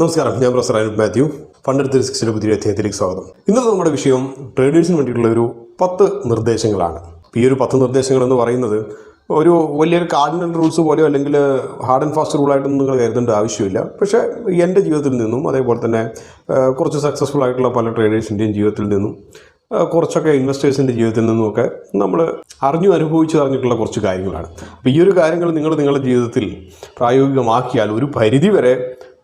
നമസ്കാരം ഞാൻ professor Anup Mathew fund സിക്സിന്റെ പുതിയ അധ്യായത്തിലേക്ക് സ്വാഗതം. ഇന്നത്തെ നമ്മുടെ വിഷയം ട്രേഡേഴ്സിന് വേണ്ടിയിട്ടുള്ള ഒരു പത്ത് നിർദ്ദേശങ്ങളാണ്. ഈ ഒരു പത്ത് നിർദ്ദേശങ്ങൾ എന്ന് പറയുന്നത് ഒരു വലിയൊരു കാർഡിനൽ റൂൾസ് പോലെയോ അല്ലെങ്കിൽ ഹാർഡ് ആൻഡ് ഫാസ്റ്റ് റൂളായിട്ടൊന്നും നിങ്ങൾ കരുതേണ്ട ആവശ്യമില്ല. പക്ഷേ എന്റെ ജീവിതത്തിൽ നിന്നും അതേപോലെ തന്നെ കുറച്ച് സക്സസ്ഫുൾ ആയിട്ടുള്ള പല ട്രേഡേഴ്സിന്റെയും ജീവിതത്തിൽ നിന്നും കുറച്ചൊക്കെ ഇൻവെസ്റ്റേഴ്സിന്റെ ജീവിതത്തിൽ നിന്നുമൊക്കെ നമ്മൾ അറിഞ്ഞു അനുഭവിച്ചു അറിഞ്ഞിട്ടുള്ള കുറച്ച് കാര്യങ്ങളാണ്. അപ്പോൾ ഈ ഒരു കാര്യങ്ങൾ നിങ്ങൾ നിങ്ങളുടെ ജീവിതത്തിൽ പ്രായോഗികമാക്കിയാൽ ഒരു പരിധി വരെ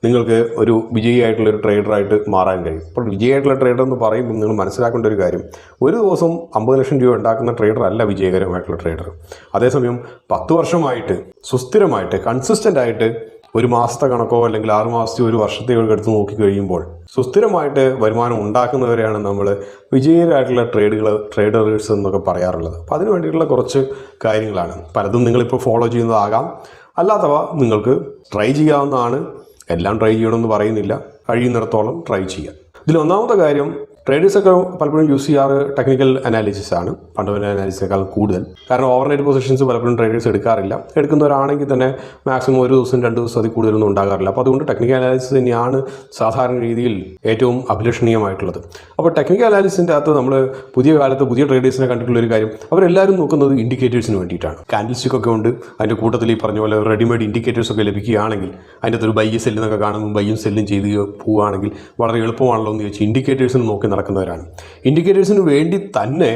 നിങ്ങൾക്ക് ഒരു വിജയിയായിട്ടുള്ള ഒരു ട്രേഡറായിട്ട് മാറാൻ കഴിയും. അപ്പോൾ വിജയിയായിട്ടുള്ള ട്രേഡർ എന്ന് പറയുമ്പോൾ നിങ്ങൾ മനസ്സിലാക്കേണ്ട ഒരു കാര്യം ഒരു ദിവസം അമ്പത് ലക്ഷം രൂപ ഉണ്ടാക്കുന്ന ട്രേഡർ അല്ല വിജയകരമായിട്ടുള്ള ട്രേഡർ അതേസമയം പത്ത് വർഷമായിട്ട് സുസ്ഥിരമായിട്ട് കൺസിസ്റ്റന്റ് ആയിട്ട് ഒരു മാസത്തെ കണക്കോ അല്ലെങ്കിൽ ആറ് മാസത്തെ ഒരു വർഷത്തെ എടുത്ത് നോക്കി കഴിയുമ്പോൾ സുസ്ഥിരമായിട്ട് വരുമാനം ഉണ്ടാക്കുന്നവരെയാണ് നമ്മൾ വിജയകരമായിട്ടുള്ള ട്രേഡുകൾ ട്രേഡേഴ്സ് എന്നൊക്കെ പറയാറുള്ളത്. അപ്പോൾ അതിന് വേണ്ടിയിട്ടുള്ള കുറച്ച് കാര്യങ്ങളാണ്. പലതും നിങ്ങളിപ്പോൾ ഫോളോ ചെയ്യുന്നതാകാം. അല്ലാത്തവ നിങ്ങൾക്ക് ട്രൈ ചെയ്യാവുന്നതാണ്. എല്ലാം ട്രൈ ചെയ്യണമെന്ന് പറയുന്നില്ല. കഴിയുന്നിടത്തോളം ട്രൈ ചെയ്യാം. ഇതിൽ ഒന്നാമത്തെ കാര്യം ട്രേഡേഴ്സൊക്കെ പലപ്പോഴും യൂസ് ചെയ്യാറ് ടെക്നിക്കൽ അനാലിസിസ് ആണ്. ഫണ്ടമെന്റൽ അനാലിസിനേക്കാൾ കൂടുതൽ. കാരണം ഓവർനൈറ്റ് പൊസിഷൻസ് പലപ്പോഴും ട്രേഡേഴ്സ് എടുക്കാറില്ല. എടുക്കുന്നവരാണെങ്കിൽ തന്നെ മാക്സിമം ഒരു ദിവസം രണ്ട് ദിവസം അതിൽ കൂടുതലൊന്നും ഉണ്ടാകാറില്ല. അപ്പോൾ അതുകൊണ്ട് ടെക്നിക്കൽ അനാലിസിസ് തന്നെയാണ് സാധാരണ രീതിയിൽ ഏറ്റവും അഭിലഷണീയമായിട്ടുള്ളത്. അപ്പോൾ ടെക്നിക്കൽ അനാലിസിന്റെ അകത്ത് നമ്മൾ പുതിയ കാലത്ത് പുതിയ ട്രേഡേഴ്സിനെ കണ്ടിട്ടുള്ള ഒരു കാര്യം അവരെല്ലാവരും നോക്കുന്നത് ഇൻഡിക്കേറ്റേഴ്സിന് വേണ്ടിയിട്ടാണ്. കാൻഡിൽ സ്റ്റിക്ക് ഒക്കെ ഉണ്ട്. അതിന്റെ കൂട്ടത്തിൽ ഈ പറഞ്ഞ പോലെ റെഡിമെയ്ഡ് ഇൻഡിക്കേറ്റേഴ്സ് ഒക്കെ ലഭിക്കുകയാണെങ്കിൽ അതിന്റെ അകത്ത് ഒരു ബൈ സെല്ലെന്നൊക്കെ കാണുമ്പോൾ ബൈയും സെല്ലും ചെയ്ത് പോവുകയാണെങ്കിൽ വളരെ എളുപ്പമാണല്ലോ എന്ന് ചോദിച്ച് ഇൻഡിക്കേറ്റേഴ്സിന് നോക്കി നടക്കുന്നവരാണ്. ഇൻഡിക്കേറ്റേഴ്സിന് വേണ്ടി തന്നെ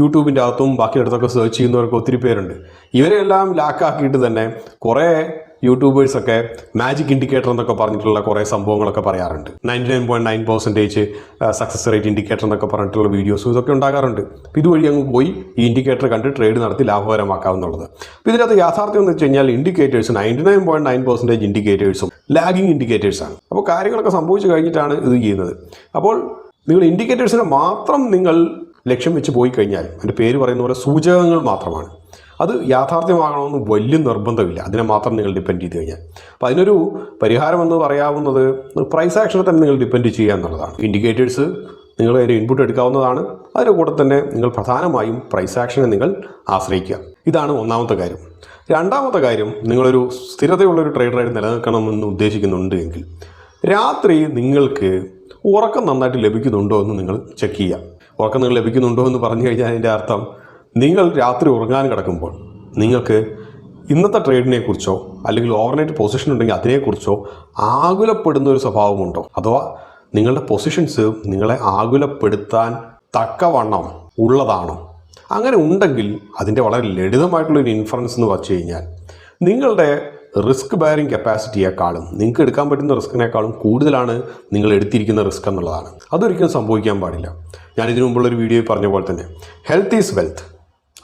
യൂട്യൂബിന്റെ അകത്തും ബാക്കിയിടത്തൊക്കെ സെർച്ച് ചെയ്യുന്നവർക്ക് ഒത്തിരി പേരുണ്ട്. ഇവരെല്ലാം ലാക്കാക്കിയിട്ട് തന്നെ കുറേ യൂട്യൂബേഴ്സൊക്കെ മാജിക് ഇൻഡിക്കേറ്റർ എന്നൊക്കെ പറഞ്ഞിട്ടുള്ള കുറേ സംഭവങ്ങളൊക്കെ പറയാറുണ്ട്. Ninety nine point nine percentage success rate indicator എന്നൊക്കെ പറഞ്ഞിട്ടുള്ള വീഡിയോസും ഇതൊക്കെ ഉണ്ടാകാറുണ്ട്. അപ്പോൾ ഇതുവഴി അങ്ങ് പോയി ഈ ഇൻഡിക്കേറ്റർ കണ്ട് ട്രേഡ് നടത്തി ലാഭകരമാക്കാവുന്നുള്ളത്. അപ്പോൾ ഇതിനകത്ത് യാഥാർത്ഥ്യം എന്ന് വെച്ച് കഴിഞ്ഞാൽ indicators ninety nine point nine percentage ഇൻഡിക്കേറ്റേഴ്സും lagging ഇൻഡിക്കേറ്റേഴ്സാണ് അപ്പോൾ കാര്യങ്ങളൊക്കെ സംഭവിച്ചു കഴിഞ്ഞിട്ടാണ് ഇത് ചെയ്യുന്നത്. അപ്പോൾ നിങ്ങൾ ഇൻഡിക്കേറ്റേഴ്സിനെ മാത്രം നിങ്ങൾ ലക്ഷ്യം വെച്ച് പോയി കഴിഞ്ഞാൽ അതിന്റെ പേര് പറയുന്ന പോലെ സൂചകങ്ങൾ മാത്രമാണ്. അത് യാഥാർത്ഥ്യമാകണമെന്ന് വലിയ നിർബന്ധമില്ല. അതിനെ മാത്രം നിങ്ങൾ ഡിപ്പെൻഡ് ചെയ്ത് കഴിഞ്ഞാൽ. അപ്പോൾ അതിനൊരു പരിഹാരം എന്ന് പറയാവുന്നത് പ്രൈസ് ആക്ഷനെ തന്നെ നിങ്ങൾ ഡിപ്പെൻഡ് ചെയ്യുക എന്നുള്ളതാണ്. ഇൻഡിക്കേറ്റേഴ്സ് നിങ്ങൾ അതിന്റെ ഇൻപുട്ട് എടുക്കാവുന്നതാണ്. അതിന്റെ കൂടെ തന്നെ നിങ്ങൾ പ്രധാനമായും പ്രൈസ് ആക്ഷനെ നിങ്ങൾ ആശ്രയിക്കുക. ഇതാണ് ഒന്നാമത്തെ കാര്യം. രണ്ടാമത്തെ കാര്യം നിങ്ങളൊരു സ്ഥിരതയുള്ളൊരു ട്രേഡറായിട്ട് നിലനിൽക്കണമെന്ന് ഉദ്ദേശിക്കുന്നുണ്ട് എങ്കിൽ രാത്രി നിങ്ങൾക്ക് ഉറക്കം നന്നായിട്ട് ലഭിക്കുന്നുണ്ടോ എന്ന് നിങ്ങൾ ചെക്ക് ചെയ്യുക. ഉറക്കം നിങ്ങൾ ലഭിക്കുന്നുണ്ടോ എന്ന് പറഞ്ഞു കഴിഞ്ഞാൽ അതിന്റെ അർത്ഥം നിങ്ങൾ രാത്രി ഉറങ്ങാൻ കിടക്കുമ്പോൾ നിങ്ങൾക്ക് ഇന്നത്തെ ട്രേഡിനെ കുറിച്ചോ അല്ലെങ്കിൽ ഓവർനൈറ്റ് പൊസിഷൻ ഉണ്ടെങ്കിൽ അതിനെക്കുറിച്ചോ ആകുലപ്പെടുന്ന ഒരു സ്വഭാവമുണ്ടോ അഥവാ നിങ്ങളുടെ പൊസിഷൻസ് നിങ്ങളെ ആകുലപ്പെടുത്താൻ തക്കവണ്ണം ഉള്ളതാണോ? അങ്ങനെ ഉണ്ടെങ്കിൽ അതിന്റെ വളരെ ലളിതമായിട്ടുള്ളൊരു ഇൻഫറൻസ് എന്ന് വച്ചു കഴിഞ്ഞാൽ നിങ്ങളുടെ റിസ്ക് ബയറിംഗ് കപ്പാസിറ്റിയേക്കാളും നിങ്ങൾക്ക് എടുക്കാൻ പറ്റുന്ന റിസ്കിനേക്കാളും കൂടുതലാണ് നിങ്ങൾ എടുത്തിരിക്കുന്ന റിസ്ക് എന്നുള്ളതാണ്. അതൊരിക്കലും സംഭവിക്കാൻ പാടില്ല. ഞാൻ ഇതിനു മുമ്പുള്ള ഒരു വീഡിയോയിൽ പറഞ്ഞ പോലെ തന്നെ ഹെൽത്ത് ഈസ് വെൽത്ത്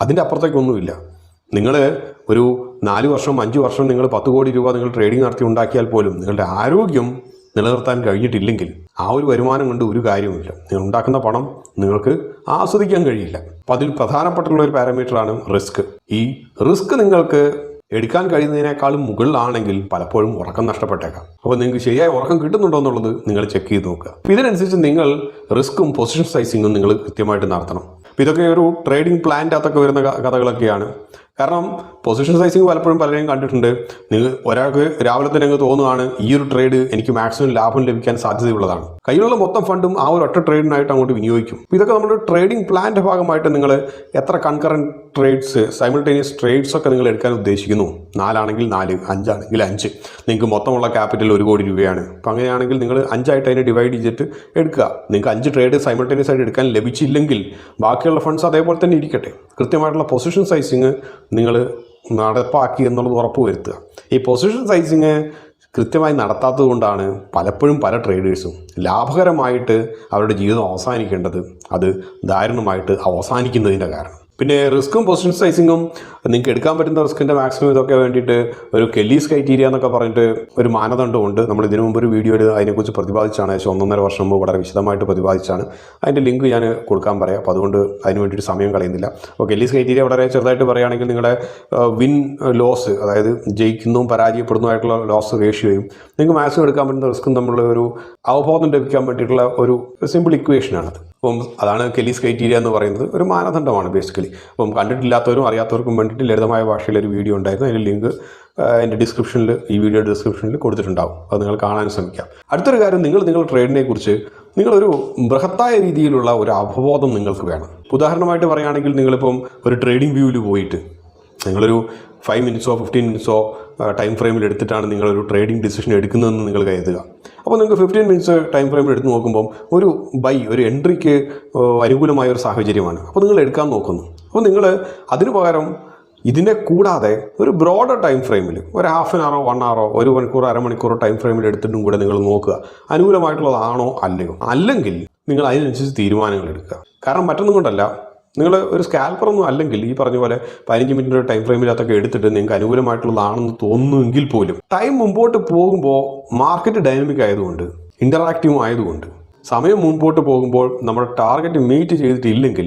അതിന്റെ അപ്പുറത്തേക്കൊന്നുമില്ല. നിങ്ങൾ ഒരു നാല് വർഷം അഞ്ച് വർഷം നിങ്ങൾ പത്ത് കോടി രൂപ നിങ്ങൾ ട്രേഡിംഗ് നടത്തി ഉണ്ടാക്കിയാൽ പോലും നിങ്ങളുടെ ആരോഗ്യം നിലനിർത്താൻ കഴിഞ്ഞിട്ടില്ലെങ്കിൽ ആ ഒരു വരുമാനം കൊണ്ട് ഒരു കാര്യവുമില്ല. നിങ്ങൾ ഉണ്ടാക്കുന്ന പണം നിങ്ങൾക്ക് ആസ്വദിക്കാൻ കഴിയില്ല. അപ്പോൾ അതിൽ പ്രധാനപ്പെട്ടുള്ള ഒരു പാരാമീറ്ററാണ് റിസ്ക് ഈ റിസ്ക് നിങ്ങൾക്ക് എടുക്കാൻ കഴിയുന്നതിനേക്കാളും മുകളിലാണെങ്കിൽ പലപ്പോഴും ഉറക്കം നഷ്ടപ്പെട്ടേക്കാം. അപ്പോൾ നിങ്ങൾക്ക് ശരിയായ ഉറക്കം കിട്ടുന്നുണ്ടോ എന്നുള്ളത് നിങ്ങൾ ചെക്ക് ചെയ്ത് നോക്കുക. ഇതിനനുസരിച്ച് നിങ്ങൾ റിസ്ക്കും പൊസിഷൻ സൈസിങ്ങും നിങ്ങൾ കൃത്യമായിട്ട് നടത്തണം. ഇതൊക്കെ ഒരു ട്രേഡിംഗ് പ്ലാന്റെ അകത്തൊക്കെ വരുന്ന കഥകളൊക്കെയാണ്. കാരണം പൊസിഷൻ സൈസിങ് പലപ്പോഴും പലരെയും കണ്ടിട്ടുണ്ട്. നിങ്ങൾ ഒരാൾക്ക് രാവിലെ തന്നെ അങ്ങ് തോന്നുകയാണ് ഈ ഒരു ട്രേഡ് എനിക്ക് മാക്സിമം ലാഭം ലഭിക്കാൻ സാധ്യതയുള്ളതാണ്. കയ്യിലുള്ള മൊത്തം ഫണ്ടും ആ ഒരു ഒറ്റ ട്രേഡിനായിട്ട് അങ്ങോട്ട് വിനിയോഗിക്കും. ഇതൊക്കെ നമ്മുടെ ട്രേഡിംഗ് പ്ലാന്റെ ഭാഗമായിട്ട് നിങ്ങൾ എത്ര കൺകറന്റ് ട്രേഡ്സ് സൈമിൾട്ടേനിയസ് ട്രേഡ്സ് ഒക്കെ നിങ്ങൾ എടുക്കാൻ ഉദ്ദേശിക്കുന്നു? നാലാണെങ്കിൽ നാല് അഞ്ചാണെങ്കിൽ അഞ്ച്. നിങ്ങൾക്ക് മൊത്തമുള്ള ക്യാപിറ്റൽ ഒരു കോടി രൂപയാണ്. അപ്പോൾ അങ്ങനെയാണെങ്കിൽ നിങ്ങൾ അഞ്ചായിട്ട് അതിനെ ഡിവൈഡ് ചെയ്തിട്ട് എടുക്കുക. നിങ്ങൾക്ക് അഞ്ച് ട്രേഡ് സൈമിൾട്ടേനിയസ് ആയിട്ട് എടുക്കാൻ ലഭിച്ചില്ലെങ്കിൽ ബാക്കിയുള്ള ഫണ്ട്സ് അതേപോലെ തന്നെ ഇരിക്കട്ടെ. കൃത്യമായിട്ടുള്ള പൊസിഷൻ സൈസിങ് നിങ്ങൾ നടപ്പാക്കി എന്നുള്ളത് ഉറപ്പ് വരുത്തുക. ഈ പൊസിഷൻ സൈസിങ് കൃത്യമായി നടത്താത്തത് കൊണ്ടാണ് പലപ്പോഴും പല ട്രേഡേഴ്സും ലാഭകരമായിട്ട് അവരുടെ ജീവിതം അവസാനിക്കേണ്ടത്. അത് ദാരുണമായിട്ട് അവസാനിക്കുന്നതിന്റെ കാരണം പിന്നെ റിസ്ക്കും പൊസിഷൻ സൈസിങ്ങും നിങ്ങൾക്ക് എടുക്കാൻ പറ്റുന്ന റിസ്ക്കിന്റെ മാക്സിമം ഇതൊക്കെ വേണ്ടിയിട്ട് ഒരു കെല്ലീസ് ക്രൈറ്റീരിയ എന്നൊക്കെ പറഞ്ഞിട്ട് ഒരു മാനദണ്ഡം ഉണ്ട് നമ്മൾ ഇതിനു മുമ്പ് ഒരു വീഡിയോ എടുത്ത് അതിനെക്കുറിച്ച് പ്രതിപാദിച്ചാണ്. ഏകദേശം ഒന്നൊന്നര വർഷം മുമ്പ് വളരെ വിശദമായിട്ട് പ്രതിപാദിച്ചാണ്. അതിന്റെ ലിങ്ക് ഞാൻ കൊടുക്കാൻ പറയാം. അപ്പോൾ അതുകൊണ്ട് അതിന് വേണ്ടിയിട്ട് സമയം കളയുന്നില്ല. അപ്പോൾ കെല്ലീസ് ക്രൈറ്റീരിയ വളരെ ചെറുതായിട്ട് പറയുകയാണെങ്കിൽ നിങ്ങളുടെ വിൻ ലോസ് അതായത് ജയിക്കുന്നതും പരാജയപ്പെടുന്നതുമായിട്ടുള്ള ലോസ് റേഷ്യോയും നിങ്ങൾക്ക് മാക്സിമം എടുക്കാൻ പറ്റുന്ന റിസ്ക്കും തമ്മിലുള്ള ഒരു അവബോധം ലഭിക്കാൻ വേണ്ടിയിട്ടുള്ള ഒരു സിമ്പിൾ ഇക്വേഷനാണത് അപ്പം അതാണ് കെലീസ് ക്രൈറ്റീരിയ എന്ന് പറയുന്നത്. ഒരു മാനദണ്ഡമാണ് ബേസിക്കലി അപ്പം കണ്ടിട്ടില്ലാത്തവരും അറിയാത്തവർക്കും വേണ്ടിയിട്ട് ലളിതമായ ഭാഷയിൽ ഒരു വീഡിയോ ഉണ്ടായിരുന്നു. അതിന്റെ ലിങ്ക് എന്റെ ഡിസ്ക്രിപ്ഷനിൽ ഈ വീഡിയോ ഡിസ്ക്രിപ്ഷനിൽ കൊടുത്തിട്ടുണ്ടാവും. അത് നിങ്ങൾ കാണാൻ ശ്രമിക്കാം. അടുത്തൊരു കാര്യം നിങ്ങൾ നിങ്ങളുടെ ട്രേഡിനെ കുറിച്ച് നിങ്ങളൊരു ബൃഹത്തായ രീതിയിലുള്ള ഒരു അവബോധം നിങ്ങൾക്ക് വേണം. ഉദാഹരണമായിട്ട് പറയുകയാണെങ്കിൽ നിങ്ങളിപ്പം ഒരു ട്രേഡിംഗ് വ്യൂവിൽ പോയിട്ട് നിങ്ങളൊരു ഫൈവ് മിനിറ്റ്സോ ഫിഫ്റ്റീൻ മിനിറ്റ്സോ ടൈം ഫ്രെയിമിൽ എടുത്തിട്ടാണ് നിങ്ങളൊരു ട്രേഡിംഗ് ഡിസിഷൻ എടുക്കുന്നതെന്ന് നിങ്ങൾ കരുതുക. അപ്പോൾ നിങ്ങൾക്ക് ഫിഫ്റ്റീൻ മിനിറ്റ്സ് ടൈം ഫ്രെയിമിൽ എടുത്ത് നോക്കുമ്പം ഒരു ബൈ ഒരു എൻട്രിക്ക് അനുകൂലമായ ഒരു സാഹചര്യമാണ്. അപ്പോൾ നിങ്ങൾ എടുക്കാൻ നോക്കുന്നു. അപ്പോൾ നിങ്ങൾ അതിന് പകരം ഇതിനെ കൂടാതെ ഒരു ബ്രോഡർ ടൈം ഫ്രെയിമിൽ ഒരു ഹാഫ് ആൻ അവറോ വൺ അവറോ ഒരു മണിക്കൂർ അരമണിക്കൂറോ ടൈം ഫ്രെയിമിൽ എടുത്തിട്ടും കൂടെ നിങ്ങൾ നോക്കുക. അനുകൂലമായിട്ടുള്ളതാണോ അല്ലയോ? അല്ലെങ്കിൽ നിങ്ങൾ അതിനനുസരിച്ച് തീരുമാനങ്ങൾ എടുക്കുക. കാരണം മറ്റൊന്നും കൊണ്ടല്ല നിങ്ങൾ ഒരു സ്കാൽപ്പറൊന്നും അല്ലെങ്കിൽ ഈ പറഞ്ഞ പോലെ പതിനഞ്ച് മിനിറ്റ് ടൈം ഫ്രെയിമിനകത്തൊക്കെ എടുത്തിട്ട് നിങ്ങൾക്ക് അനുകൂലമായിട്ടുള്ളതാണെന്ന് തോന്നുമെങ്കിൽ പോലും ടൈം മുമ്പോട്ട് പോകുമ്പോൾ മാർക്കറ്റ് ഡൈനമിക് ആയതുകൊണ്ട് ഇന്ററാക്റ്റീവ് ആയതുകൊണ്ട് സമയം മുൻപോട്ട് പോകുമ്പോൾ നമ്മുടെ ടാർഗറ്റ് മീറ്റ് ചെയ്തിട്ടില്ലെങ്കിൽ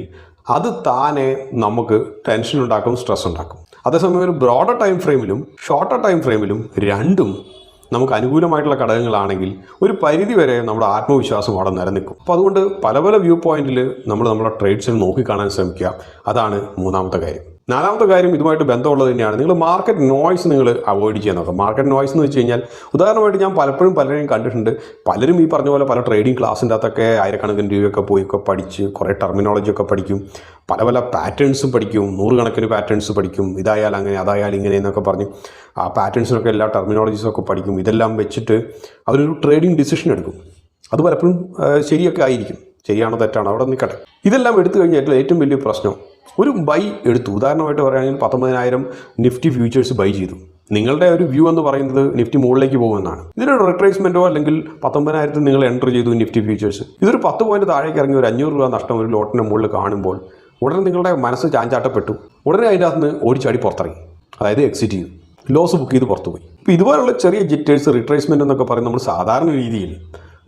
അത് താനെ നമുക്ക് ടെൻഷൻ ഉണ്ടാക്കും സ്ട്രെസ് ഉണ്ടാക്കും. അതേസമയം ഒരു ബ്രോഡർ ടൈം ഫ്രെയിമിലും ഷോർട്ടർ ടൈം ഫ്രെയിമിലും രണ്ടും നമുക്ക് അനുകൂലമായിട്ടുള്ള ഘടകങ്ങളാണെങ്കിൽ ഒരു പരിധി വരെ നമ്മുടെ ആത്മവിശ്വാസം അവിടെ നിലനിൽക്കും. അപ്പോൾ അതുകൊണ്ട് പല പല വ്യൂ പോയിന്റിൽ നമ്മൾ നമ്മുടെ ട്രേഡ്സിൽ നോക്കിക്കാണാൻ ശ്രമിക്കുക. അതാണ് മൂന്നാമത്തെ കാര്യം. നാലാമത്തെ കാര്യം ഇതുമായിട്ട് ബന്ധമുള്ളത് തന്നെയാണ്. നിങ്ങൾ മാർക്കറ്റ് നോയ്സ് നിങ്ങൾ അവോയ്ഡ് ചെയ്യാൻ നോക്കുക. മാർക്കറ്റ് നോയ്സ് എന്ന് വെച്ച് കഴിഞ്ഞാൽ ഉദാഹരണമായിട്ട് ഞാൻ പലപ്പോഴും പലരെയും കണ്ടിട്ടുണ്ട്. പലരും ഈ പറഞ്ഞ പോലെ പല ട്രേഡിംഗ് ക്ലാസ്സിന്റെ അകത്തൊക്കെ ആയിരക്കണക്കിന് രൂപയൊക്കെ പോയൊക്കെ പഠിച്ച് കുറേ ടെർമിനോളജി ഒക്കെ പഠിക്കും. പല പല പാറ്റേൺസും പഠിക്കും. നൂറുകണക്കിന് പാറ്റേൺസ് പഠിക്കും. ഇതായാൽ അങ്ങനെ അതായാൽ ഇങ്ങനെ എന്നൊക്കെ പറഞ്ഞ് ആ പാറ്റേൺസിനൊക്കെ എല്ലാ ടെർമിനോളജീസും ഒക്കെ പഠിക്കും. ഇതെല്ലാം വെച്ചിട്ട് അവരൊരു ട്രേഡിംഗ് ഡിസിഷൻ എടുക്കും. അത് പലപ്പോഴും ശരിയൊക്കെ ആയിരിക്കും. ശരിയാണോ തെറ്റാണോ അവിടെ നിൽക്കട്ടെ. ഇതെല്ലാം എടുത്തു കഴിഞ്ഞാൽ ഏറ്റവും വലിയ പ്രശ്നം ഒരു ബൈ എടുത്തു. ഉദാഹരണമായിട്ട് പറയുകയാണെങ്കിൽ പത്തൊമ്പതിനായിരം നിഫ്റ്റി ഫ്യൂച്ചേഴ്സ് ബൈ ചെയ്തു. നിങ്ങളുടെ ഒരു വ്യൂ എന്ന് പറയുന്നത് നിഫ്റ്റി മുകളിലേക്ക് പോകുമെന്നാണ്. ഇതിനൊരു റിട്രേസ്മെന്റോ അല്ലെങ്കിൽ പത്തൊമ്പതിനായിരത്തിൽ നിങ്ങൾ എന്റർ ചെയ്തു നിഫ്റ്റി ഫ്യൂച്ചേഴ്സ് ഇതൊരു പത്ത് പോയിന്റ് താഴേക്ക് ഇറങ്ങി ഒരു അഞ്ഞൂറ് രൂപ നഷ്ടം ഒരു ലോട്ടിന്റെ മുകളിൽ കാണുമ്പോൾ ഉടനെ നിങ്ങളുടെ മനസ്സ് ചാഞ്ചാട്ടപ്പെട്ടു. ഉടനെ അതിന്റെ അകത്ത് നിന്ന് ഓടിച്ചാടി പുറത്തിറങ്ങി. അതായത് എക്സിറ്റ് ചെയ്തു. ലോസ് ബുക്ക് ചെയ്ത് പുറത്തു പോയി ഇപ്പോൾ ഇതുപോലുള്ള ചെറിയ ജിറ്റേഴ്സ് റിട്രേസ്മെന്റ് എന്നൊക്കെ പറയുന്നത് നമ്മൾ സാധാരണ രീതിയിൽ.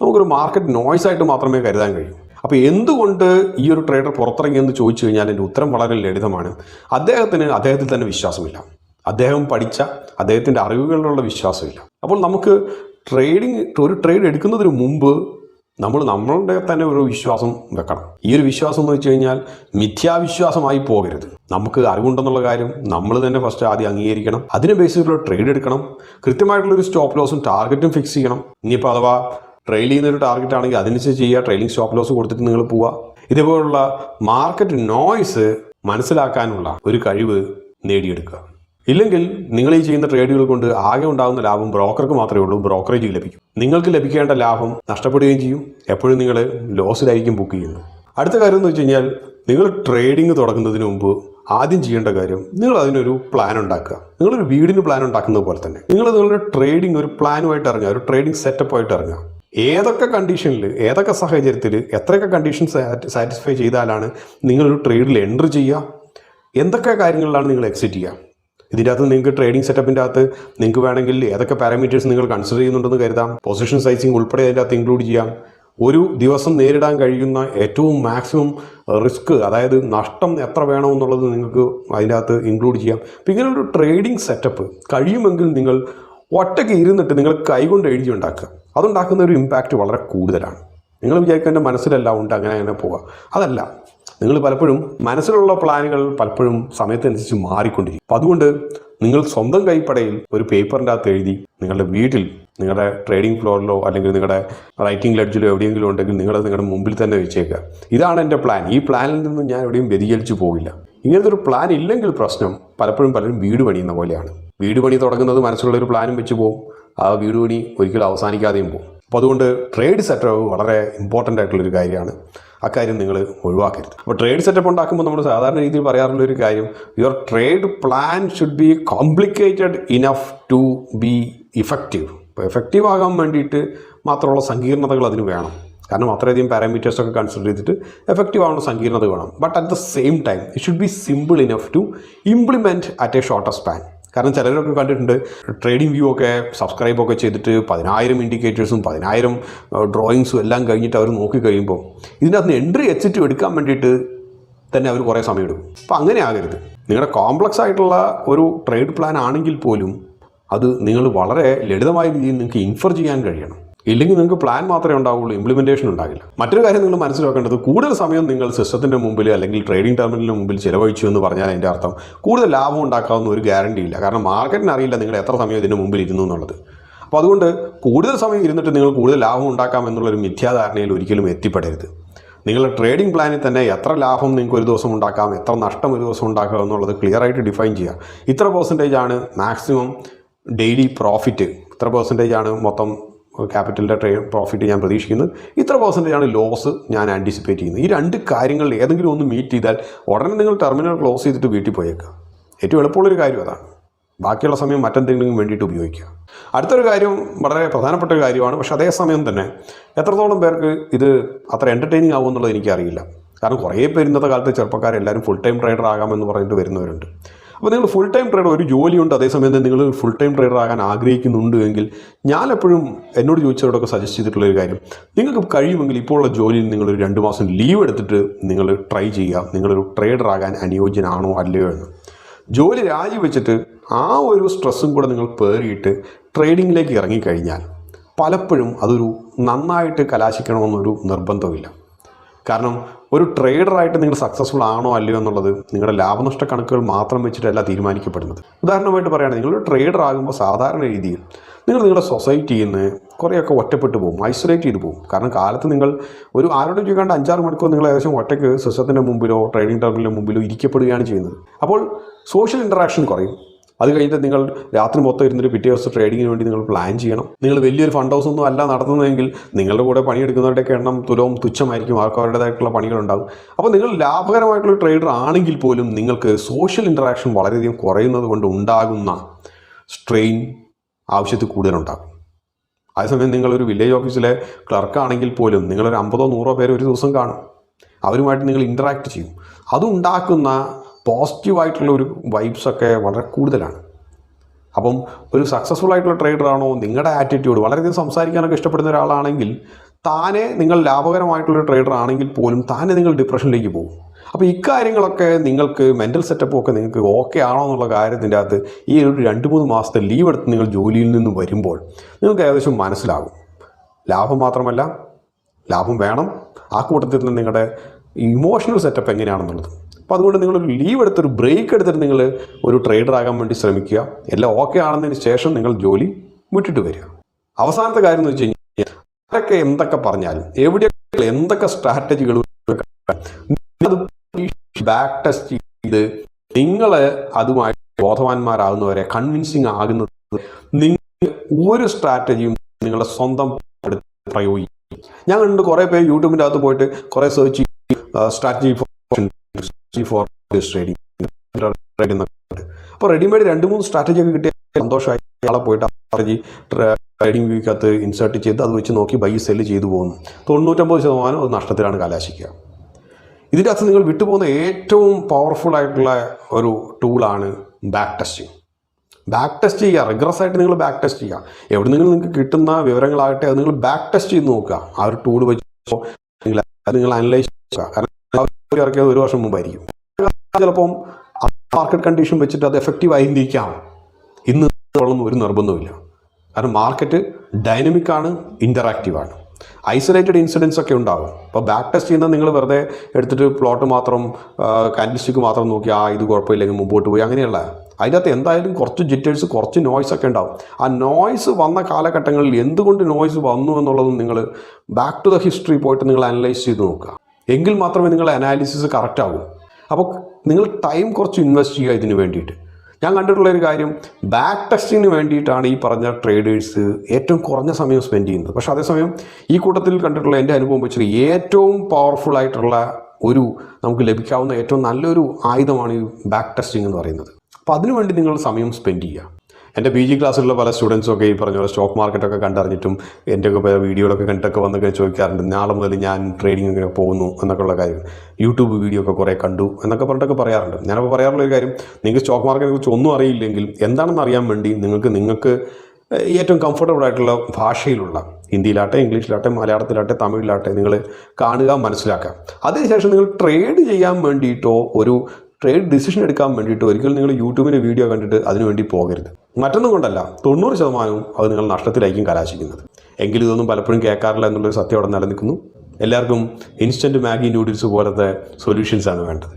നമുക്കൊരു മാർക്കറ്റ് നോയ്സ് ആയിട്ട് മാത്രമേ കരുതാൻ കഴിയൂ. അപ്പോൾ എന്തുകൊണ്ട് ഈ ഒരു ട്രേഡർ പുറത്തിറങ്ങിയെന്ന് ചോദിച്ചു കഴിഞ്ഞാൽ എന്റെ ഉത്തരം വളരെ ലളിതമാണ്. അദ്ദേഹത്തിന് അദ്ദേഹത്തിൽ തന്നെ വിശ്വാസമില്ല. അദ്ദേഹം പഠിച്ച അദ്ദേഹത്തിന്റെ അറിവുകളിലുള്ള വിശ്വാസമില്ല. അപ്പോൾ നമുക്ക് ട്രേഡിങ് ഒരു ട്രേഡ് എടുക്കുന്നതിന് മുമ്പ് നമ്മൾ നമ്മളുടെ തന്നെ ഒരു വിശ്വാസം വെക്കണം. ഈ ഒരു വിശ്വാസം എന്ന് വെച്ച് കഴിഞ്ഞാൽ മിഥ്യാവിശ്വാസമായി പോകരുത്. നമുക്ക് അറിവുണ്ടെന്നുള്ള കാര്യം നമ്മൾ തന്നെ ഫസ്റ്റ് ആദ്യം അംഗീകരിക്കണം. അതിനെ ബേസിലുള്ള ട്രേഡ് എടുക്കണം. കൃത്യമായിട്ടുള്ളൊരു സ്റ്റോപ്പ് ലോസും ടാർഗറ്റും ഫിക്സ് ചെയ്യണം. ഇനിയിപ്പോൾ അഥവാ ട്രെയിൽ ചെയ്യുന്ന ഒരു ടാർഗറ്റ് ആണെങ്കിൽ അതിനനുസരിച്ച് ചെയ്യുക. ട്രെയിലിംഗ് സ്റ്റോപ്പ് ലോസ് കൊടുത്തിട്ട് നിങ്ങൾ പോവുക. ഇതേപോലുള്ള മാർക്കറ്റ് നോയ്സ് മനസ്സിലാക്കാനുള്ള ഒരു കഴിവ് നേടിയെടുക്കുക. ഇല്ലെങ്കിൽ നിങ്ങൾ ഈ ചെയ്യുന്ന ട്രേഡുകൾ കൊണ്ട് ആകെ ഉണ്ടാകുന്ന ലാഭം ബ്രോക്കർക്ക് മാത്രമേ ഉള്ളൂ. ബ്രോക്കറേജ് ലഭിക്കും. നിങ്ങൾക്ക് ലഭിക്കേണ്ട ലാഭം നഷ്ടപ്പെടുകയും ചെയ്യും. എപ്പോഴും നിങ്ങൾ ലോസിലായിരിക്കും ബുക്ക് ചെയ്യുന്നത്. അടുത്ത കാര്യം എന്ന് വെച്ച് കഴിഞ്ഞാൽ നിങ്ങൾ ട്രേഡിംഗ് തുടങ്ങുന്നതിന് മുമ്പ് ആദ്യം ചെയ്യേണ്ട കാര്യം നിങ്ങൾ അതിനൊരു പ്ലാൻ ഉണ്ടാക്കുക. നിങ്ങളൊരു വീടിന് പ്ലാൻ ഉണ്ടാക്കുന്നത് പോലെ തന്നെ. നിങ്ങൾ നിങ്ങളുടെ ട്രേഡിംഗ് ഒരു പ്ലാനുമായിട്ട് ഇറങ്ങുക. ഒരു ട്രേഡിംഗ് സെറ്റപ്പ് ആയിട്ട് ഇറങ്ങുക. ഏതൊക്കെ കണ്ടീഷനിൽ ഏതൊക്കെ സാഹചര്യത്തിൽ എത്രയൊക്കെ കണ്ടീഷൻ സാറ്റിസ്ഫൈ ചെയ്താലാണ് നിങ്ങളൊരു ട്രേഡിൽ എൻട്രി ചെയ്യുക? എന്തൊക്കെ കാര്യങ്ങളിലാണ് നിങ്ങൾ എക്സിറ്റ് ചെയ്യുക? ഇതിന്റെ അകത്ത് നിങ്ങൾക്ക് ട്രേഡിംഗ് സെറ്റപ്പിന്റെ അകത്ത് നിങ്ങൾക്ക് വേണമെങ്കിൽ ഏതൊക്കെ പാരാമീറ്റേഴ്സ് നിങ്ങൾ കൺസിഡർ ചെയ്യുന്നുണ്ടെന്ന് കരുതാം. പൊസിഷൻ സൈസിങ് ഉൾപ്പെടെ അതിന്റെ അകത്ത് ഇൻക്ലൂഡ് ചെയ്യാം. ഒരു ദിവസം നേരിടാൻ കഴിയുന്ന ഏറ്റവും മാക്സിമം റിസ്ക് അതായത് നഷ്ടം എത്ര വേണമെന്നുള്ളത് നിങ്ങൾക്ക് അതിന്റെ അകത്ത് ഇൻക്ലൂഡ് ചെയ്യാം. അപ്പം ഇങ്ങനൊരു ട്രേഡിംഗ് സെറ്റപ്പ് കഴിയുമെങ്കിൽ നിങ്ങൾ ഒറ്റയ്ക്ക് ഇരുന്നിട്ട് നിങ്ങൾ കൈകൊണ്ട് എഴുതി ഉണ്ടാക്കുക. അതുണ്ടാക്കുന്ന ഒരു ഇമ്പാക്റ്റ് വളരെ കൂടുതലാണ്. നിങ്ങൾ വിചാരിക്കുക എന്റെ മനസ്സിലെല്ലാം ഉണ്ട് അങ്ങനെ അങ്ങനെ പോവുക അതല്ല നിങ്ങൾ പലപ്പോഴും മനസ്സിലുള്ള പ്ലാനുകൾ പലപ്പോഴും സമയത്തനുസരിച്ച് മാറിക്കൊണ്ടിരിക്കും. അപ്പം അതുകൊണ്ട് നിങ്ങൾ സ്വന്തം കൈപ്പടയിൽ ഒരു പേപ്പറിന്റെ അകത്ത് എഴുതി നിങ്ങളുടെ വീട്ടിൽ നിങ്ങളുടെ ട്രേഡിംഗ് ഫ്ലോറിലോ അല്ലെങ്കിൽ നിങ്ങളുടെ റൈറ്റിംഗ് ലെഡ്ജിലോ എവിടെയെങ്കിലും ഉണ്ടെങ്കിൽ നിങ്ങളത് നിങ്ങളുടെ മുമ്പിൽ തന്നെ വെച്ചേക്കുക. ഇതാണ് എന്റെ പ്ലാൻ ഈ പ്ലാനിൽ നിന്നും ഞാൻ എവിടെയും വ്യതിചലിച്ചു പോകില്ല ഇങ്ങനത്തെ ഒരു പ്ലാൻ ഇല്ലെങ്കിൽ പ്രശ്നം പലപ്പോഴും പലരും വീട് പണിയുന്ന പോലെയാണ്. വീട് പണി തുടങ്ങുന്നത് മനസ്സിലുള്ള ഒരു പ്ലാനും വെച്ച് പോകും. ആ വീട് പണി ഒരിക്കലും അവസാനിക്കാതെയും പോകും. അപ്പോൾ അതുകൊണ്ട് ട്രേഡ് സെറ്റപ്പ് വളരെ ഇമ്പോർട്ടന്റ് ആയിട്ടുള്ളൊരു കാര്യമാണ്. അക്കാര്യം നിങ്ങൾ ഒഴിവാക്കരുത്. അപ്പോൾ ട്രേഡ് സെറ്റപ്പ് ഉണ്ടാക്കുമ്പോൾ നമ്മൾ സാധാരണ രീതിയിൽ പറയാറുള്ള ഒരു കാര്യം your trade plan should be complicated enough to be effective അപ്പോൾ എഫക്റ്റീവ് ആകാൻ വേണ്ടിയിട്ട് മാത്രമുള്ള സങ്കീർണതകൾ അതിന് വേണം. കാരണം അത്രയധികം പാരാമീറ്റേഴ്സൊക്കെ കൺസിഡർ ചെയ്തിട്ട് എഫക്റ്റീവ് ആവുന്ന സങ്കീർണത വേണം. But at the same time it should be simple enough to implement at a shorter span കാരണം ചിലരൊക്കെ കണ്ടിട്ടുണ്ട് ട്രേഡിംഗ് വ്യൂ ഒക്കെ സബ്സ്ക്രൈബ് ഒക്കെ ചെയ്തിട്ട് പതിനായിരം ഇൻഡിക്കേറ്റേഴ്സും പതിനായിരം ഡ്രോയിങ്സും എല്ലാം കഴിഞ്ഞിട്ട് അവർ നോക്കി കഴിയുമ്പോൾ ഇതിന്റെ അകത്ത് എൻട്രി എക്സിറ്റും എടുക്കാൻ വേണ്ടിയിട്ട് തന്നെ അവർ കുറേ സമയം എടുക്കും അപ്പോൾ അങ്ങനെ ആകരുത്. നിങ്ങളുടെ കോംപ്ലക്സ് ആയിട്ടുള്ള ഒരു ട്രേഡ് പ്ലാൻ ആണെങ്കിൽ പോലും അത് നിങ്ങൾ വളരെ ലളിതമായ രീതിയിൽ നിങ്ങൾക്ക് ഇൻഫർ ചെയ്യാൻ കഴിയണം. ഇല്ലെങ്കിൽ നിങ്ങൾക്ക് പ്ലാൻ മാത്രമേ ഉണ്ടാവുള്ളൂ ഇംപ്ലിമെന്റേഷൻ ഉണ്ടാകില്ല. മറ്റൊരു കാര്യം നിങ്ങൾ മനസ്സിലാക്കേണ്ടത് കൂടുതൽ സമയം നിങ്ങൾ സിസ്റ്റത്തിന്റെ മുമ്പിൽ അല്ലെങ്കിൽ ട്രേഡിംഗ് ടെർമിനലിന് മുമ്പിൽ ചിലവഴിച്ചു എന്ന് പറഞ്ഞാൽ അതിന്റെ അർത്ഥം കൂടുതൽ ലാഭം ഉണ്ടാക്കാവുന്ന ഒരു ഗ്യാരണ്ടി ഇല്ല. കാരണം മാർക്കറ്റിന് അറിയില്ല നിങ്ങൾ എത്ര സമയം ഇതിന്റെ മുമ്പിൽ ഇരുന്നു എന്നുള്ളത്. അപ്പോൾ അതുകൊണ്ട് കൂടുതൽ സമയം ഇരുന്നിട്ട് നിങ്ങൾ കൂടുതൽ ലാഭം ഉണ്ടാക്കാം എന്നുള്ളൊരു മിഥ്യാധാരണയിൽ ഒരിക്കലും എത്തിപ്പെടരുത്. നിങ്ങളുടെ ട്രേഡിംഗ് പ്ലാനിൽ തന്നെ എത്ര ലാഭം നിങ്ങൾക്ക് ഒരു ദിവസം ഉണ്ടാക്കാം എത്ര നഷ്ടം ഒരു ദിവസം ഉണ്ടാക്കാം എന്നുള്ളത് ക്ലിയർ ആയിട്ട് ഡിഫൈൻ ചെയ്യുക. ഇത്ര പെർസെന്റേജ് ആണ് മാക്സിമം ഡെയിലി പ്രോഫിറ്റ് ഇത്ര പെർസെന്റേജ് ആണ് മൊത്തം ക്യാപിറ്റലിന്റെ ട്രേ പ്രോഫിറ്റ് ഞാൻ പ്രതീക്ഷിക്കുന്നത്. ഇത്ര പെർസെന്റേജാണ് ലോസ് ഞാൻ ആന്റിസിപ്പേറ്റ് ചെയ്യുന്നത്. ഈ രണ്ട് കാര്യങ്ങൾ ഏതെങ്കിലും ഒന്ന് മീറ്റ് ചെയ്താൽ ഉടനെ നിങ്ങൾ ടെർമിനൽ ക്ലോസ് ചെയ്തിട്ട് വീട്ടിൽ പോയേക്കുക. ഏറ്റവും എളുപ്പമുള്ളൊരു കാര്യം അതാണ്. ബാക്കിയുള്ള സമയം മറ്റെന്തെങ്കിലും വേണ്ടിയിട്ട് ഉപയോഗിക്കുക. അടുത്തൊരു കാര്യം വളരെ പ്രധാനപ്പെട്ട ഒരു കാര്യമാണ്. പക്ഷേ അതേസമയം തന്നെ എത്രത്തോളം പേർക്ക് ഇത് അത്ര എന്റർടൈനിങ് ആകുമെന്നുള്ളത് എനിക്കറിയില്ല. കാരണം കുറേ പേര് ഇന്നത്തെ കാലത്ത് ചെറുപ്പക്കാരെല്ലാവരും ഫുൾ ടൈം ട്രേഡർ ആകാമെന്ന് പറഞ്ഞിട്ട് വരുന്നവരുണ്ട്. അപ്പോൾ നിങ്ങൾ ഫുൾ ടൈം ട്രേഡർ ഒരു ജോലിയുണ്ട് അതേസമയത്ത് നിങ്ങൾ ഫുൾ ടൈം ട്രേഡർ ആകാൻ ആഗ്രഹിക്കുന്നുണ്ട് എങ്കിൽ ഞാൻ എപ്പോഴും എന്നോട് ചോദിച്ചവരോടൊക്കെ സജസ്റ്റ് ചെയ്തിട്ടുള്ള ഒരു കാര്യം. നിങ്ങൾക്ക് കഴിയുമെങ്കിൽ ഇപ്പോൾ ഉള്ള ജോലിയിൽ നിങ്ങളൊരു രണ്ട് മാസം ലീവ് എടുത്തിട്ട് നിങ്ങൾ ട്രൈ ചെയ്യുക. നിങ്ങളൊരു ട്രേഡർ ആകാൻ അനുയോജ്യനാണോ അല്ലയോ എന്ന്. ജോലി രാജിവെച്ചിട്ട് ആ ഒരു സ്ട്രെസ്സും കൂടെ നിങ്ങൾ പേറിയിട്ട് ട്രേഡിങ്ങിലേക്ക് ഇറങ്ങിക്കഴിഞ്ഞാൽ പലപ്പോഴും അതൊരു നന്നായിട്ട് കലാശിക്കണമെന്നൊരു നിർബന്ധമില്ല കാരണം ഒരു ട്രേഡറായിട്ട് നിങ്ങൾ സക്സസ്ഫുൾ ആണോ അല്ലയോ എന്നുള്ളത് നിങ്ങളുടെ ലാഭനഷ്ട കണക്കുകൾ മാത്രം വെച്ചിട്ടല്ല തീരുമാനിക്കപ്പെടുന്നത്. ഉദാഹരണമായിട്ട് പറയുകയാണെങ്കിൽ നിങ്ങൾ ട്രേഡർ ആകുമ്പോൾ സാധാരണ രീതിയിൽ നിങ്ങൾ നിങ്ങളുടെ സൊസൈറ്റിയിൽ നിന്ന് കുറേയൊക്കെ ഒറ്റപ്പെട്ടു പോകും ഐസൊലേറ്റ് ചെയ്ത് പോകും. കാരണം കാലത്ത് നിങ്ങൾ ഒരു ആരോടും ചോദിക്കാണ്ട് അഞ്ചാറ് മണിക്കൂർ നിങ്ങൾ ഏകദേശം ഒറ്റയ്ക്ക് സിസ്റ്റത്തിന്റെ മുമ്പിലോ ട്രേഡിംഗ് ടെർമിനലിന്റെ മുമ്പിലോ ഇരിക്കപ്പെടുകയാണ് ചെയ്യുന്നത്. അപ്പോൾ സോഷ്യൽ ഇന്ററാക്ഷൻ കുറയും. അത് കഴിഞ്ഞിട്ട് നിങ്ങൾ രാത്രി മൊത്തം ഇരുന്നിട്ട് പിറ്റേ ദിവസം ട്രേഡിങ്ങിന് വേണ്ടി നിങ്ങൾ പ്ലാൻ ചെയ്യണം. നിങ്ങൾ വലിയൊരു ഫണ്ട് ഹൗസ് ഒന്നും അല്ല നടത്തുന്നതെങ്കിൽ നിങ്ങളുടെ കൂടെ പണിയെടുക്കുന്നവരുടെയൊക്കെ എണ്ണം തുലവും തുച്ഛമായിരിക്കും. അവർക്ക് അവരുടേതായിട്ടുള്ള പണികളുണ്ടാകും അപ്പോൾ നിങ്ങൾ ലാഭകരമായിട്ടുള്ള ട്രേഡർ ആണെങ്കിൽ പോലും നിങ്ങൾക്ക് സോഷ്യൽ ഇന്ററാക്ഷൻ വളരെയധികം കുറയുന്നത് കൊണ്ട് ഉണ്ടാകുന്ന സ്ട്രെയിൻ ആവശ്യത്തിൽ കൂടുതലുണ്ടാകും. അതേസമയം നിങ്ങളൊരു വില്ലേജ് ഓഫീസിലെ ക്ലർക്കാണെങ്കിൽ പോലും നിങ്ങളൊരു അമ്പതോ നൂറോ പേര് ഒരു ദിവസം കാണും. അവരുമായിട്ട് നിങ്ങൾ ഇന്ററാക്ട് ചെയ്യും. അതുണ്ടാക്കുന്ന പോസിറ്റീവായിട്ടുള്ള ഒരു വൈബ്സൊക്കെ വളരെ കൂടുതലാണ്. അപ്പം ഒരു സക്സസ്ഫുൾ ആയിട്ടുള്ള ട്രേഡർ ആണോ? നിങ്ങളുടെ ആറ്റിറ്റ്യൂഡ് വളരെയധികം സംസാരിക്കാനൊക്കെ ഇഷ്ടപ്പെടുന്ന ഒരാളാണെങ്കിൽ താനെ നിങ്ങൾ ലാഭകരമായിട്ടുള്ള ട്രേഡർ ആണെങ്കിൽ പോലും താനെ നിങ്ങൾ ഡിപ്രഷനിലേക്ക് പോകും. അപ്പോൾ ഇക്കാര്യങ്ങളൊക്കെ നിങ്ങൾക്ക് മെന്റൽ സെറ്റപ്പും ഒക്കെ നിങ്ങൾക്ക് ഓക്കെ ആണോ എന്നുള്ള കാര്യത്തിന്റെ അകത്ത് ഈ ഒരു രണ്ട് മൂന്ന് മാസത്തെ ലീവ് എടുത്ത് നിങ്ങൾ ജോലിയിൽ നിന്ന് വരുമ്പോൾ നിങ്ങൾക്ക് ഏകദേശം മനസ്സിലാകും. ലാഭം മാത്രമല്ല ലാഭം വേണം. ആ കൂട്ടത്തിൽ നിന്ന് നിങ്ങളുടെ ഇമോഷണൽ സെറ്റപ്പ് എങ്ങനെയാണെന്നുള്ളത്. അപ്പോൾ അതുകൊണ്ട് നിങ്ങളൊരു ലീവ് എടുത്തൊരു ബ്രേക്ക് എടുത്തിട്ട് നിങ്ങൾ ഒരു ട്രേഡർ ആകാൻ വേണ്ടി ശ്രമിക്കുക. എല്ലാം ഓക്കെ ആണെന്നതിന് ശേഷം നിങ്ങൾ ജോലി വിട്ടിട്ട് വരിക. അവസാനത്തെ കാര്യം എന്ന് വെച്ച് കഴിഞ്ഞാൽ ആരൊക്കെ എന്തൊക്കെ പറഞ്ഞാലും എവിടെയൊക്കെ എന്തൊക്കെ സ്ട്രാറ്റജികൾ ബാക്ക് ടെസ്റ്റ് ചെയ്ത് നിങ്ങൾ അതുമായി ബോധവാന്മാരാകുന്നവരെ കൺവിൻസിങ് ആകുന്നത് നിങ്ങൾ ഒരു സ്ട്രാറ്റജിയും നിങ്ങളുടെ സ്വന്തം പ്രയോഗിക്കും. ഞാൻ കണ്ട് കുറേ പേര് യൂട്യൂബിന്റെ അകത്ത് പോയിട്ട് കുറേ സെർച്ച് സ്ട്രാറ്റജി ഫോർ ട്രേഡിംഗ് അപ്പോൾ റെഡിമെയ്ഡ് രണ്ട് മൂന്ന് സ്ട്രാറ്റജി ഒക്കെ കിട്ടിയ സന്തോഷമായി ആളെ പോയിട്ട് സ്ട്രാറ്റജി ട്രേഡിംഗ് വ്യൂക്കകത്ത് ഇൻസേർട്ട് ചെയ്ത് അത് വെച്ച് നോക്കി ബൈ സെല്ല് ചെയ്തു പോകുന്നു. തൊണ്ണൂറ്റമ്പത് ശതമാനം അത് നഷ്ടത്തിലാണ് കലാശിക്കുക. ഇതിന്റെ അകത്ത് നിങ്ങൾ വിട്ടുപോകുന്ന ഏറ്റവും പവർഫുൾ ആയിട്ടുള്ള ഒരു ടൂളാണ് ബാക്ക് ടെസ്റ്റിംഗ് ബാക്ക് ടെസ്റ്റ് ചെയ്യുക റിഗ്രസ് ആയിട്ട് നിങ്ങൾ ബാക്ക് ടെസ്റ്റ് ചെയ്യുക. എവിടെ നിങ്ങൾ നിങ്ങൾക്ക് കിട്ടുന്ന വിവരങ്ങളാകട്ടെ അത് നിങ്ങൾ ബാക്ക് ടെസ്റ്റ് ചെയ്ത് നോക്കുക. ആ ഒരു ടൂൾ വെച്ച് നിങ്ങൾ നിങ്ങൾ അനലൈസ് ചെയ്യുക. കാരണം ഇറക്കിയത് ഒരു വർഷം മുമ്പായിരിക്കും. ചിലപ്പം മാർക്കറ്റ് കണ്ടീഷൻ വെച്ചിട്ട് അത് എഫക്റ്റീവ് ആയിരിക്കാം. ഇന്ന് ഉള്ളൊന്നും ഒരു നിർബന്ധമില്ല കാരണം മാർക്കറ്റ് ഡൈനമിക് ആണ് ഇന്ററാക്റ്റീവ് ഐസൊലേറ്റഡ് ഇൻസിഡൻസ് ഒക്കെ ഉണ്ടാകും അപ്പോൾ ബാക്ക് ടെസ്റ്റ് ചെയ്യുന്ന നിങ്ങൾ വെറുതെ എടുത്തിട്ട് പ്ലോട്ട് മാത്രം കാൻഡിസ്റ്റിക്ക് മാത്രം നോക്കി ആ ഇത് കുഴപ്പമില്ലെങ്കിൽ മുമ്പോട്ട് പോയി അങ്ങനെയല്ല. അതിനകത്ത് എന്തായാലും കുറച്ച് ജിറ്റേഴ്സ് കുറച്ച് നോയ്സ് ഒക്കെ ഉണ്ടാവും. ആ നോയ്സ് വന്ന കാലഘട്ടങ്ങളിൽ എന്തുകൊണ്ട് നോയ്സ് വന്നു എന്നുള്ളതും നിങ്ങൾ ബാക്ക് ടു ദ ഹിസ്റ്ററി പോയിട്ട് നിങ്ങൾ അനലൈസ് ചെയ്ത് നോക്കുക. എങ്കിൽ മാത്രമേ നിങ്ങളുടെ അനാലിസിസ് കറക്റ്റ് ആകൂ. അപ്പോൾ നിങ്ങൾ ടൈം കുറച്ച് ഇൻവെസ്റ്റ് ചെയ്യുക ഇതിന് വേണ്ടിയിട്ട്. ഞാൻ കണ്ടിട്ടുള്ള ഒരു കാര്യം ബാക്ക് ടെസ്റ്റിങ്ങിന് വേണ്ടിയിട്ടാണ് ഈ പറഞ്ഞ ട്രേഡേഴ്സ് ഏറ്റവും കുറഞ്ഞ സമയം സ്പെൻഡ് ചെയ്യുന്നത്. പക്ഷേ അതേസമയം ഈ കൂട്ടത്തിൽ കണ്ടിട്ടുള്ള എന്റെ അനുഭവം വെച്ചിട്ട് ഏറ്റവും പവർഫുൾ ആയിട്ടുള്ള ഒരു നമുക്ക് ലഭിക്കാവുന്ന ഏറ്റവും നല്ലൊരു ആയുധമാണ് ഈ ബാക്ക് ടെസ്റ്റിംഗ് എന്ന് പറയുന്നത്. അപ്പോൾ അതിനുവേണ്ടി നിങ്ങൾ സമയം സ്പെൻഡ് ചെയ്യുക. എന്റെ പി ജി ക്ലാസ്സിലുള്ള പല സ്റ്റുഡൻസും ഒക്കെ ഈ പറഞ്ഞ പോലെ സ്റ്റോക്ക് മാർക്കറ്റൊക്കെ കണ്ടറിഞ്ഞിട്ടും എന്റെ ഒക്കെ വീഡിയോകളൊക്കെ കണ്ടിട്ടൊക്കെ വന്നൊക്കെ ചോദിക്കാറുണ്ട്. നാളെ മുതൽ ഞാൻ ട്രേഡിങ്ങിന് പോകുന്നു എന്നൊക്കെ ഉള്ള കാര്യം യൂട്യൂബ് വീഡിയോ ഒക്കെ കുറേ കണ്ടു എന്നൊക്കെ പറഞ്ഞിട്ടൊക്കെ പറയാറുണ്ട്. ഞാനപ്പോൾ പറയാറുള്ള ഒരു കാര്യം നിങ്ങൾക്ക് സ്റ്റോക്ക് മാർക്കറ്റിനെ കുറിച്ച് ഒന്നും അറിയില്ലെങ്കിൽ എന്താണെന്ന് അറിയാൻ വേണ്ടി നിങ്ങൾക്ക് നിങ്ങൾക്ക് ഏറ്റവും കംഫർട്ടബിൾ ആയിട്ടുള്ള ഭാഷയിലുള്ള ഹിന്ദിയിലാട്ടെ ഇംഗ്ലീഷിലാട്ടെ മലയാളത്തിലാട്ടെ തമിഴിലാട്ടെ നിങ്ങൾ കാണുക മനസ്സിലാക്കുക. അതിനുശേഷം നിങ്ങൾ ട്രേഡ് ചെയ്യാൻ വേണ്ടിയിട്ടോ ഒരു ട്രേഡ് ഡിസിഷൻ എടുക്കാൻ വേണ്ടിയിട്ടോ ഒരിക്കലും നിങ്ങൾ യൂട്യൂബിന്റെ വീഡിയോ കണ്ടിട്ട് അതിനുവേണ്ടി പോകരുത്. മറ്റൊന്നും കൊണ്ടല്ല തൊണ്ണൂറ് ശതമാനവും അത് നിങ്ങൾ നഷ്ടത്തിലായിരിക്കും കലാശിക്കുന്നത്. എങ്കിലും ഇതൊന്നും പലപ്പോഴും കേൾക്കാറില്ല എന്നുള്ളൊരു സത്യം അവിടെ നിലനിൽക്കുന്നു. എല്ലാവർക്കും ഇൻസ്റ്റന്റ് മാഗി നൂഡിൽസ് പോലത്തെ സൊല്യൂഷൻസാണ് വേണ്ടത്.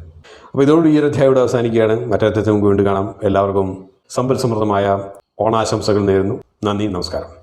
അപ്പോൾ ഇതോട് ഈ ഒരു അധ്യായം അവസാനിക്കുകയാണ്. മറ്റൊരു നമുക്ക് വീണ്ടും കാണാം. എല്ലാവർക്കും സമ്പൽസമൃദ്ധമായ ഓണാശംസകൾ നേരുന്നു. നന്ദി നമസ്കാരം.